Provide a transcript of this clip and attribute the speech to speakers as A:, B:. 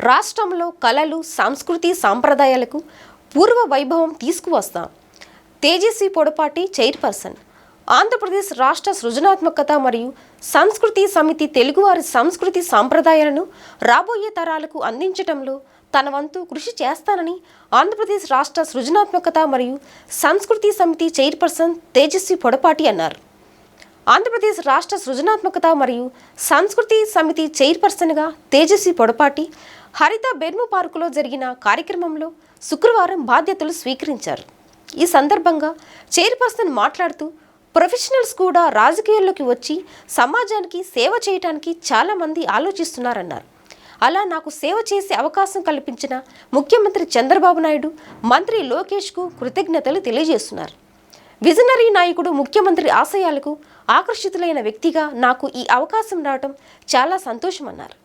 A: రాష్ట్రంలో కళలు సంస్కృతి సాంప్రదాయాలకు పూర్వ వైభవం తీసుకువస్తాం తేజస్వి పొడపాటి చైర్పర్సన్. ఆంధ్రప్రదేశ్ రాష్ట్ర సృజనాత్మకత మరియు సంస్కృతి సమితి తెలుగువారి సంస్కృతి సాంప్రదాయాలను రాబోయే తరాలకు అందించడంలో తన వంతు కృషి చేస్తానని ఆంధ్రప్రదేశ్ రాష్ట్ర సృజనాత్మకత మరియు సంస్కృతి సమితి చైర్పర్సన్ తేజస్వి పొడపాటి అన్నారు. ఆంధ్రప్రదేశ్ రాష్ట్ర సృజనాత్మకత మరియు సంస్కృతి సమితి చైర్పర్సన్గా తేజస్వి పొడపాటి హరిత బెర్ము పార్కులో జరిగిన కార్యక్రమంలో శుక్రవారం బాధ్యతలు స్వీకరించారు. ఈ సందర్భంగా చైర్పర్సన్ మాట్లాడుతూ ప్రొఫెషనల్స్ కూడా రాజకీయాల్లోకి వచ్చి సమాజానికి సేవ చేయటానికి చాలామంది ఆలోచిస్తున్నారన్నారు. అలా నాకు సేవ చేసే అవకాశం కల్పించిన ముఖ్యమంత్రి చంద్రబాబు నాయుడు మంత్రి లోకేష్కు కృతజ్ఞతలు తెలియజేస్తున్నారు. విజనరీ నాయకుడు ముఖ్యమంత్రి ఆశయాలకు ఆకర్షితులైన వ్యక్తిగా నాకు ఈ అవకాశం రావటం చాలా సంతోషమన్నారు.